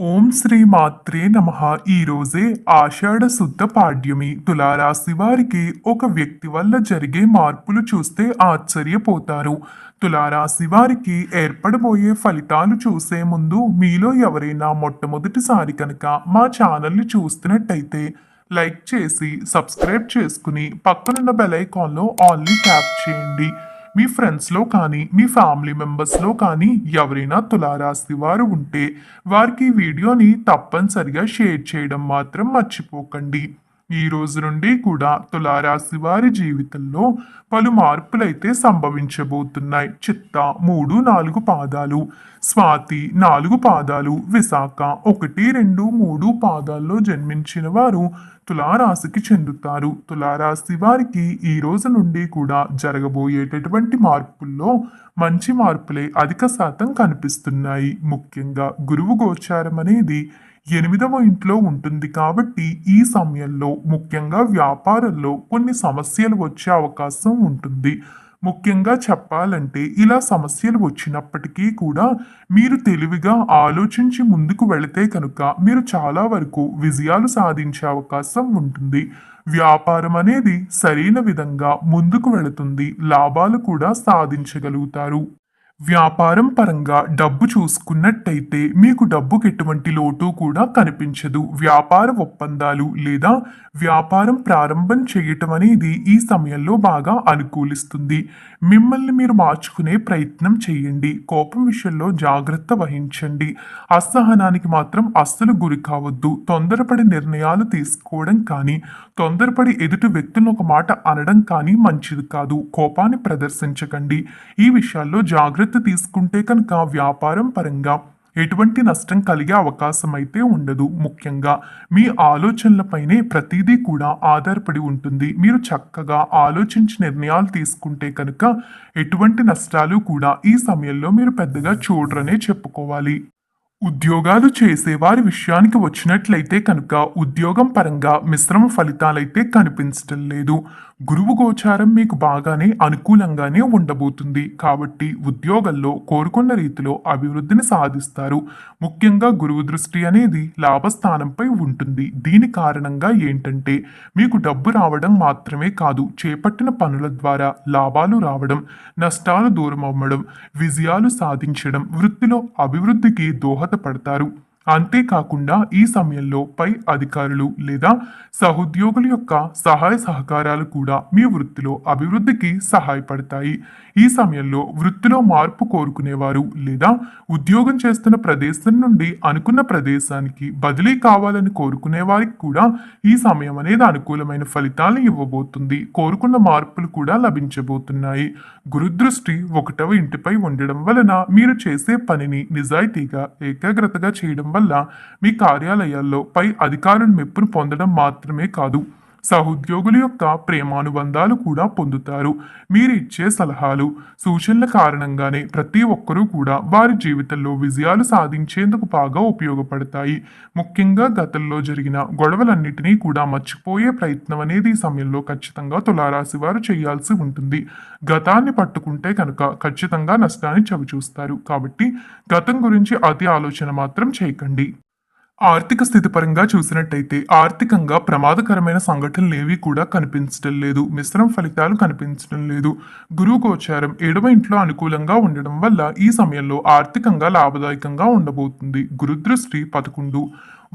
ఓం శ్రీ మాత్రే నమ. ఈరోజే ఆషాఢ శుద్ధ పాడ్యమి. తులారాశి వారికి ఒక వ్యక్తి వల్ల జరిగే మార్పులు చూస్తే ఆశ్చర్యపోతారు. తులారాశి వారికి ఏర్పడబోయే ఫలితాలు చూసే ముందు మీలో ఎవరైనా మొట్టమొదటిసారి కనుక మా ఛానల్ని చూస్తున్నట్టయితే లైక్ చేసి సబ్స్క్రైబ్ చేసుకుని పక్కనున్న బెల్ ఐకాన్లో ఆల్ని ట్యాప్ చేయండి. మీ ఫ్రెండ్స్లో కానీ మీ ఫ్యామిలీ మెంబర్స్లో కానీ ఎవరైనా తులారాశి వారు ఉంటే వారికి వీడియోని తప్పనిసరిగా షేర్ చేయడం మాత్రం మర్చిపోకండి. ఈ రోజు నుండి కూడా తులారాశి వారి జీవితంలో పలు మార్పులైతే సంభవించబోతున్నాయి. చిత్త మూడు నాలుగు పాదాలు. స్వాతి నాలుగు పాదాలు. విశాఖ ఒకటి రెండు మూడు పాదాల్లో జన్మించిన వారు తులారాశికి చెందుతారు. తులారాశి వారికి ఈ రోజు నుండి కూడా జరగబోయేటటువంటి మార్పుల్లో మంచి మార్పులే అధిక శాతం కనిపిస్తున్నాయి. ముఖ్యంగా గురువు గోచారం అనేది ఎనిమిదవ ఇంట్లో ఉంటుంది కాబట్టి ఈ సమయంలో ముఖ్యంగా వ్యాపారంలో కొన్ని సమస్యలు వచ్చే అవకాశం ఉంటుంది. ముఖ్యంగా చెప్పాలంటే ఇలా సమస్యలు వచ్చినప్పటికీ కూడా మీరు తెలివిగా ఆలోచించి ముందుకు వెళితే కనుక మీరు చాలా వరకు విజయాలు సాధించే అవకాశం ఉంటుంది. వ్యాపారం అనేది సరైన విధంగా ముందుకు వెళుతుంది. లాభాలు కూడా సాధించగలుగుతారు. వ్యాపారం పరంగా డబ్బు చూసుకున్నట్టయితే మీకు డబ్బుకి ఎటువంటి లోటు కూడా కనిపించదు. వ్యాపార ఒప్పందాలు లేదా వ్యాపారం ప్రారంభం చేయటం అనేది ఈ సమయంలో బాగా అనుకూలిస్తుంది. మిమ్మల్ని మీరు మార్చుకునే ప్రయత్నం చేయండి. కోపం విషయంలో జాగ్రత్త వహించండి. అసహనానికి మాత్రం అస్సలు గురి కావద్దు. తొందరపడి నిర్ణయాలు తీసుకోవడం కానీ తొందరపడి ఎదుటి వ్యక్తులను ఒక మాట అనడం కానీ మంచిది కాదు. కోపాన్ని ప్రదర్శించకండి. ఈ విషయాల్లో జాగ్రత్త తీసుకుంటే కనుక వ్యాపారం పరంగా ఎటువంటి నష్టం కలిగే అవకాశం అయితే ఉండదు. ముఖ్యంగా మీ ఆలోచనలపైనే ప్రతిదీ కూడా ఆధారపడి ఉంటుంది. మీరు చక్కగా ఆలోచించి నిర్ణయాలు తీసుకుంటే కనుక ఎటువంటి నష్టాలు కూడా ఈ సమయంలో మీరు పెద్దగా చూడరనే చెప్పుకోవాలి. ఉద్యోగాలు చేసేవారి విషయానికి వచ్చినట్లయితే కనుక ఉద్యోగం పరంగా మిశ్రమ ఫలితాలైతే కనిపించటం లేదు. గురువు గోచారం మీకు బాగానే అనుకూలంగానే ఉండబోతుంది. కాబట్టి ఉద్యోగంలో కోరుకున్న రీతిలో అభివృద్ధిని సాధిస్తారు. ముఖ్యంగా గురువు దృష్టి అనేది లాభస్థానంపై ఉంటుంది. దీని కారణంగా ఏంటంటే మీకు డబ్బు రావడం మాత్రమే కాదు చేపట్టిన పనుల ద్వారా లాభాలు రావడం నష్టాలు దూరం అవ్వడం విజయాలు సాధించడం వృత్తిలో అభివృద్ధికి దోహద apartaram అంతేకాకుండా ఈ సమయంలో పై అధికారులు లేదా సహోద్యోగుల యొక్క సహాయ సహకారాలు కూడా మీ వృత్తిలో అభివృద్ధికి సహాయపడతాయి. ఈ సమయంలో వృత్తిలో మార్పు కోరుకునేవారు లేదా ఉద్యోగం చేస్తున్న ప్రదేశం నుండి అనుకున్న ప్రదేశానికి బదిలీ కావాలని కోరుకునే వారికి కూడా ఈ సమయం అనేది అనుకూలమైన ఫలితాలను ఇవ్వబోతుంది. కోరుకున్న మార్పులు కూడా లభించబోతున్నాయి. గురుదృష్టి ఒకటవ ఇంటిపై ఉండడం వలన మీరు చేసే పనిని నిజాయితీగా ఏకాగ్రతగా చేయడం వల్ల మీ కార్యాలయాల్లో పై అధికారుల మెప్పును పొందడం మాత్రమే కాదు. సహోద్యోగుల యొక్క ప్రేమానుబంధాలు కూడా పొందుతారు. మీరు ఇచ్చే సలహాలు సూచనల కారణంగానే ప్రతి ఒక్కరూ కూడా వారి జీవితంలో విజయాలు సాధించేందుకు బాగా ఉపయోగపడతాయి. ముఖ్యంగా గతంలో జరిగిన గొడవలన్నిటినీ కూడా మర్చిపోయే ప్రయత్నం అనేది ఈ సమయంలో ఖచ్చితంగా తులారాశి వారు చేయాల్సి ఉంటుంది. గతాన్ని పట్టుకుంటే కనుక ఖచ్చితంగా నష్టాన్ని చవిచూస్తారు. కాబట్టి గతం గురించి అతి ఆలోచన మాత్రం చేయకండి. ఆర్థిక స్థితి పరంగా చూసినట్టయితే ఆర్థికంగా ప్రమాదకరమైన సంఘటనలు ఏవి కూడా కనిపించడం లేదు. మిశ్రమ ఫలితాలు కనిపించడం లేదు. గురువు గోచారం ఏడవ ఇంట్లో అనుకూలంగా ఉండడం వల్ల ఈ సమయంలో ఆర్థికంగా లాభదాయకంగా ఉండబోతుంది. గురుదృష్టి పదకొండు.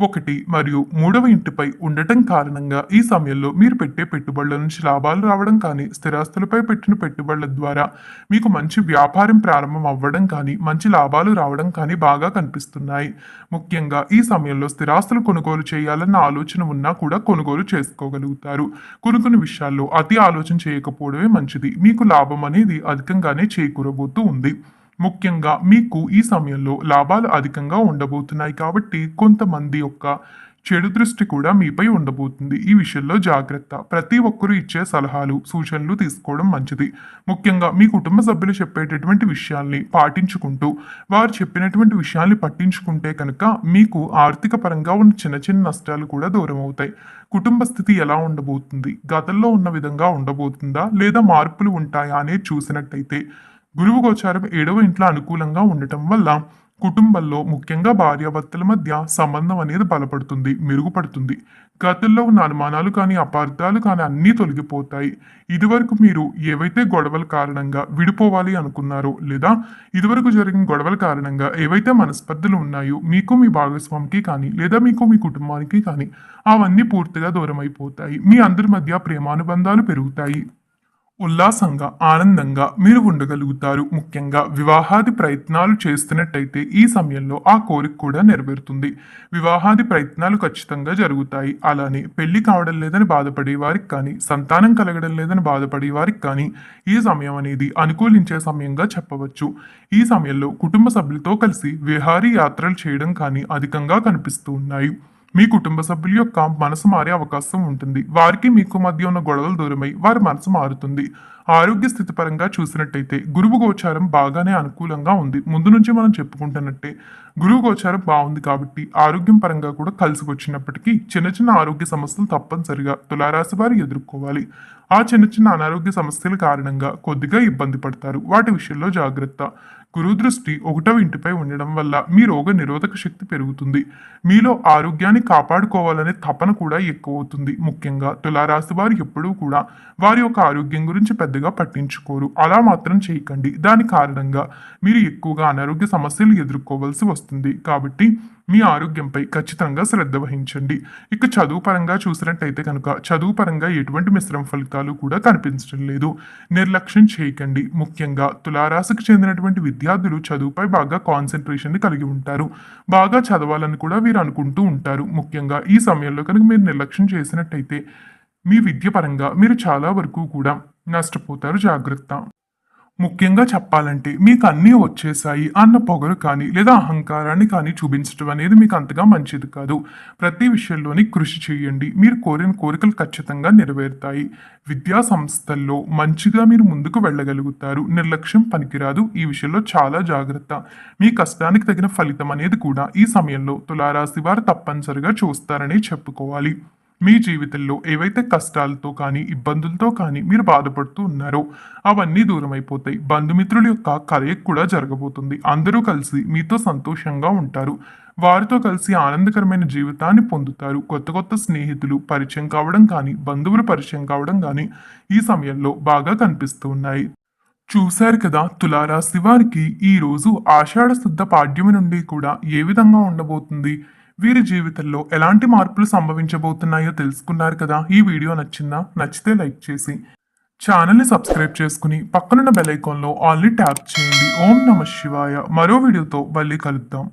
ఒకటి మరియు మూడవ ఇంటిపై ఉండటం కారణంగా ఈ సమయంలో మీరు పెట్టే పెట్టుబడుల నుంచి లాభాలు రావడం కానీ స్థిరాస్తులపై పెట్టిన పెట్టుబడుల ద్వారా మీకు మంచి వ్యాపారం ప్రారంభం అవ్వడం కానీ మంచి లాభాలు రావడం కానీ బాగా కనిపిస్తున్నాయి. ముఖ్యంగా ఈ సమయంలో స్థిరాస్తులు కొనుగోలు చేయాలన్న ఆలోచన ఉన్నా కూడా కొనుగోలు చేసుకోగలుగుతారు. కొన్ని కొన్ని విషయాల్లో అతి ఆలోచన చేయకపోవడమే మంచిది. మీకు లాభం అనేది అధికంగానే చేకూరబోతూ ఉంది. ముఖ్యంగా మీకు ఈ సమయంలో లాభాలు అధికంగా ఉండబోతున్నాయి కాబట్టి కొంతమంది యొక్క చెడు దృష్టి కూడా మీపై ఉండబోతుంది. ఈ విషయంలో జాగ్రత్త. ప్రతి ఒక్కరూ ఇచ్చే సలహాలు సూచనలు తీసుకోవడం మంచిది. ముఖ్యంగా మీ కుటుంబ సభ్యులు చెప్పేటటువంటి విషయాల్ని పాటించుకుంటూ వారు చెప్పినటువంటి విషయాల్ని పట్టించుకుంటే కనుక మీకు ఆర్థిక పరంగా ఉన్న చిన్న చిన్న నష్టాలు కూడా దూరం అవుతాయి. కుటుంబ స్థితి ఎలా ఉండబోతుంది? గతంలో ఉన్న విధంగా ఉండబోతుందా? లేదా మార్పులు ఉంటాయా? అనేది చూసినట్టయితే గురువు గోచారం ఏడవ ఇంట్లో అనుకూలంగా ఉండటం వల్ల కుటుంబంలో ముఖ్యంగా భార్యాభర్తల మధ్య సంబంధం అనేది బలపడుతుంది మెరుగుపడుతుంది. గతంలో ఉన్న అనుమానాలు కానీ అపార్థాలు కానీ అన్నీ తొలగిపోతాయి. ఇదివరకు మీరు ఏవైతే గొడవల కారణంగా విడిపోవాలి అనుకున్నారో లేదా ఇదివరకు జరిగిన గొడవల కారణంగా ఏవైతే మనస్పర్ధలు ఉన్నాయో మీకు మీ భాగస్వామికి కానీ లేదా మీకు మీ కుటుంబానికి కానీ అవన్నీ పూర్తిగా దూరం అయిపోతాయి మీ అందరి మధ్య ప్రేమానుబంధాలు పెరుగుతాయి. ఉల్లాసంగా ఆనందంగా మీరు ఉండగలుగుతారు. ముఖ్యంగా వివాహాది ప్రయత్నాలు చేస్తున్నట్టయితే ఈ సమయంలో ఆ కోరిక కూడా నెరవేరుతుంది. వివాహాది ప్రయత్నాలు ఖచ్చితంగా జరుగుతాయి. అలానే పెళ్ళి కావడం లేదని బాధపడే వారికి కానీ సంతానం కలగడం లేదని బాధపడే వారికి కానీ ఈ సమయం అనేది అనుకూలించే సమయంగా చెప్పవచ్చు. ఈ సమయంలో కుటుంబ సభ్యులతో కలిసి విహారీ యాత్రలు చేయడం కానీ అధికంగా కనిపిస్తూ ఉన్నాయి. మీ కుటుంబ సభ్యుల యొక్క మనసు మారే అవకాశం ఉంటుంది. వారికి మీకు మధ్య ఉన్న గొడవలు దూరమై వారి మనసు మారుతుంది. ఆరోగ్య స్థితి పరంగా చూసినట్టయితే గురువు గోచారం బాగానే అనుకూలంగా ఉంది. ముందు నుంచి మనం చెప్పుకుంటున్నట్టే గురువు గోచారం బాగుంది కాబట్టి ఆరోగ్యం పరంగా కూడా కలిసి వచ్చినప్పటికీ చిన్న చిన్న ఆరోగ్య సమస్యలు తప్పనిసరిగా తులారాశి వారు ఎదుర్కోవాలి. ఆ చిన్న చిన్న అనారోగ్య సమస్యల కారణంగా కొద్దిగా ఇబ్బంది పడతారు. వాటి విషయంలో జాగ్రత్త. గురు దృష్టి ఒకటవ ఇంటిపై ఉండడం వల్ల మీ రోగ నిరోధక శక్తి పెరుగుతుంది. మీలో ఆరోగ్యాన్ని కాపాడుకోవాలనే తపన కూడా ఎక్కువ అవుతుంది ముఖ్యంగా తులారాశి వారు ఎప్పుడూ కూడా వారి యొక్క ఆరోగ్యం గురించి పెద్దగా పట్టించుకోరు. అలా మాత్రం చేయకండి. దాని కారణంగా మీరు ఎక్కువగా అనారోగ్య సమస్యలు ఎదుర్కోవాల్సి వస్తుంది. కాబట్టి మీ ఆరోగ్యంపై ఖచ్చితంగా శ్రద్ధ వహించండి. ఇక చదువు పరంగా చూసినట్టయితే కనుక చదువు పరంగా ఎటువంటి మిశ్రమ ఫలితాలు కూడా కనిపించడం లేదు. నిర్లక్ష్యం చేయకండి. ముఖ్యంగా తులారాశికి చెందినటువంటి విద్యార్థులు చదువుపై బాగా కాన్సన్ట్రేషన్ కలిగి ఉంటారు. బాగా చదవాలని కూడా వీరు అనుకుంటూ ఉంటారు. ముఖ్యంగా ఈ సమయంలో కనుక మీరు నిర్లక్ష్యం చేసినట్టయితే మీ విద్య పరంగా మీరు చాలా వరకు కూడా నష్టపోతారు. జాగ్రత్త. ముఖ్యంగా చెప్పాలంటే మీకు అన్నీ వచ్చేసాయి అన్న పొగరు కానీ లేదా అహంకారాన్ని కానీ చూపించడం అనేది మీకు అంతగా మంచిది కాదు. ప్రతి విషయంలోని కృషి చేయండి. మీరు కోరిన కోరికలు ఖచ్చితంగా నెరవేరుతాయి. విద్యా సంస్థల్లో మంచిగా మీరు ముందుకు వెళ్ళగలుగుతారు. నిర్లక్ష్యం పనికిరాదు. ఈ విషయంలో చాలా జాగ్రత్త. మీ కష్టానికి తగిన ఫలితం అనేది కూడా ఈ సమయంలో తులారాశి వారు తప్పనిసరిగా చూస్తారని చెప్పుకోవాలి. మీ జీవితంలో ఏవైతే కష్టాలతో కానీ ఇబ్బందులతో కానీ మీరు బాధపడుతూ ఉన్నారో అవన్నీ దూరం అయిపోతాయి బంధుమిత్రుల యొక్క కలయిక కూడా జరగబోతుంది. అందరూ కలిసి మీతో సంతోషంగా ఉంటారు. వారితో కలిసి ఆనందకరమైన జీవితాన్ని పొందుతారు. కొత్త కొత్త స్నేహితులు పరిచయం కావడం కానీ బంధువులు పరిచయం కావడం కానీ ఈ సమయంలో బాగా కనిపిస్తూ ఉన్నాయి. చూశారు కదా తులారాశి వారికి ఈ రోజు ఆషాఢ శుద్ధ పాడ్యమి నుండి కూడా ఏ విధంగా ఉండబోతుంది? వీరి జీవితంలో ఎలాంటి మార్పులు సంభవించబోతున్నాయో తెలుసుకున్నారు కదా. ఈ వీడియో నచ్చిందా? నచ్చితే లైక్ చేసి ఛానల్ని సబ్స్క్రైబ్ చేసుకుని పక్కనున్న బెల్ ఐకాన్లో ఆల్ని ట్యాప్ చేయండి. ఓం నమ శివాయ. మరో వీడియోతో మళ్ళీ కలుద్దాం.